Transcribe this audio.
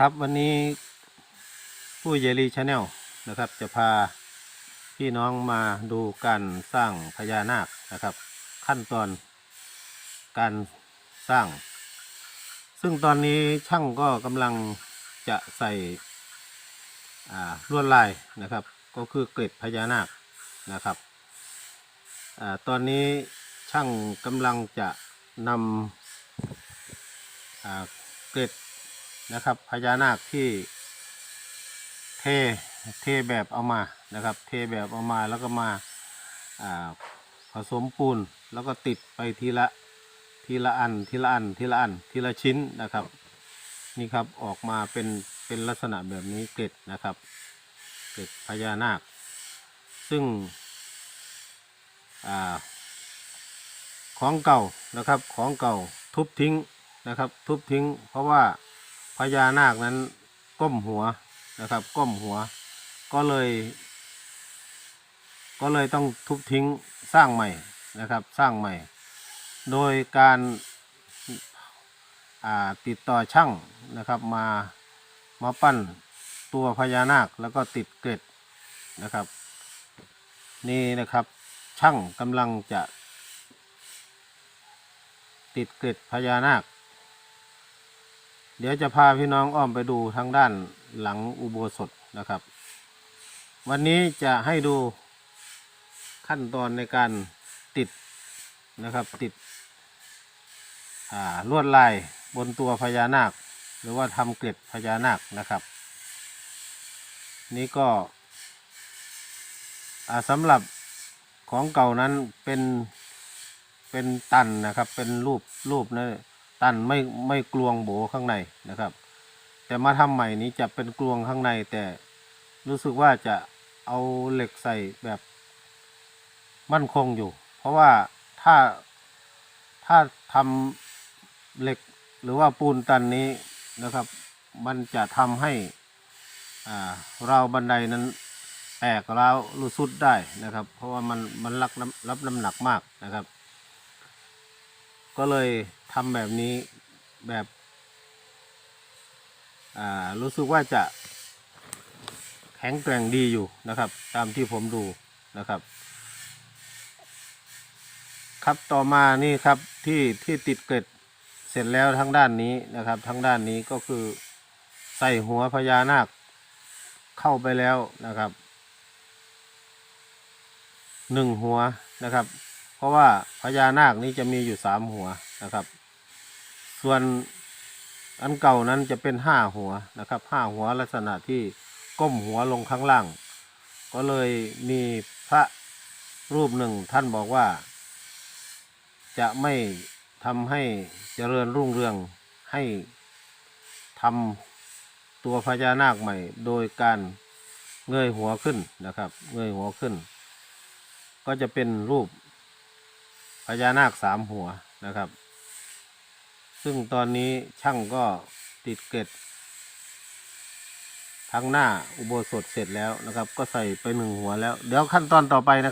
ครับวันนี้ผู้เยลีชาแนลนะครับ จะพาพี่น้องมาดูการสร้างพญานาคนะครับ ขั้นตอนการสร้าง ซึ่งตอนนี้ช่างก็กำลังจะใส่ลวดลายนะครับ ก็คือเกล็ดพญานาคนะครับอตอนนี้ช่างกำลังจะนำเกล็ด นะครับพญานาคที่เทเทแบบเอามานะครับ เทแบบเอามาแล้วก็มาผสมปูนแล้วก็ติดไปทีละทีละอันทีละอันทีละอันทีละชิ้นนะครับ นี่ครับออกมาเป็นเป็นลักษณะแบบนี้เกล็ดนะครับเกล็ดพญานาค ซึ่งอของเก่านะครับของเก่าทุบทิ้งนะครับ ทุบทิ้งเพราะว่า พญานาคนั้นก้มหัวนะครับ ก้มหัว ก็เลย ก็เลยต้องทุบทิ้งสร้างใหม่นะครับ สร้างใหม่ โดยการาติดต่อช่างนะครับมามาปั้นตัวพญานาคแล้วก็ติดเกล็ดนะครับ นี่นะครับช่างกำลังจะติดเกล็ดพญานาค เดี๋ยวจะพาพี่น้องอ้อมไปดูทางด้านหลังอุโบสถนะครับ วันนี้จะให้ดูขั้นตอนในการติดนะครับ ติดลวดลายบนตัวพญานาค หรือว่าทำเกล็ดพญานาคนะครับ นี่ก็สำหรับของเก่านั้นเป็นเป็นตันนะครับ เป็นรูปรูปนะ ตันไม่ไม่กลวงโบข้างในนะครับ แต่มาทำใหม่นี้จะเป็นกลวงข้างในแต่รู้สึกว่าจะเอาเหล็กใส่แบบมั่นคงอยู่ เพราะว่าถ้าถ้าทำเหล็กหรือว่าปูนตันนี้นะครับ มันจะทำให้อ่าราวบันไดนั้นแตกร้าวรุสุดได้นะครับ เพราะว่ามันมันรับน้ำรับน้ำหนักมากนะครับ ก็เลยทำแบบนี้แบบอ่ารู้สึกว่าจะแข็งแกร่งดีอยู่นะครับ ตามที่ผมดูนะครับ ครับต่อมานี่ครับที่ที่ติดเกล็ดเสร็จแล้วทั้งด้านนี้นะครับทั้งด้านนี้ก็คือใส่หัวพญานาคเข้าไปแล้วนะครับหนึ่งหัวนะครับ เพราะว่าพญานาคนี้จะมีอยู่สามหัวนะครับ ส่วนอันเก่านั้นจะเป็นห้าหัวนะครับห้าหัวลักษณะที่ก้มหัวลงข้างล่าง ก็เลยมีพระรูปหนึ่งท่านบอกว่า จะไม่ทำให้เจริญรุ่งเรืองให้ทำตัวพญานาคใหม่ โดยการเงยหัวขึ้นนะครับ เงยหัวขึ้น ก็จะเป็นรูป พญานาคสามหัวนะครับ ซึ่งตอนนี้ช่างก็ติดเกล็ดทั้งหน้าอุโบสถเสร็จแล้วนะครับ ก็ใส่ไปหนึ่งหัวแล้ว เดี๋ยวขั้นตอนต่อไปนะ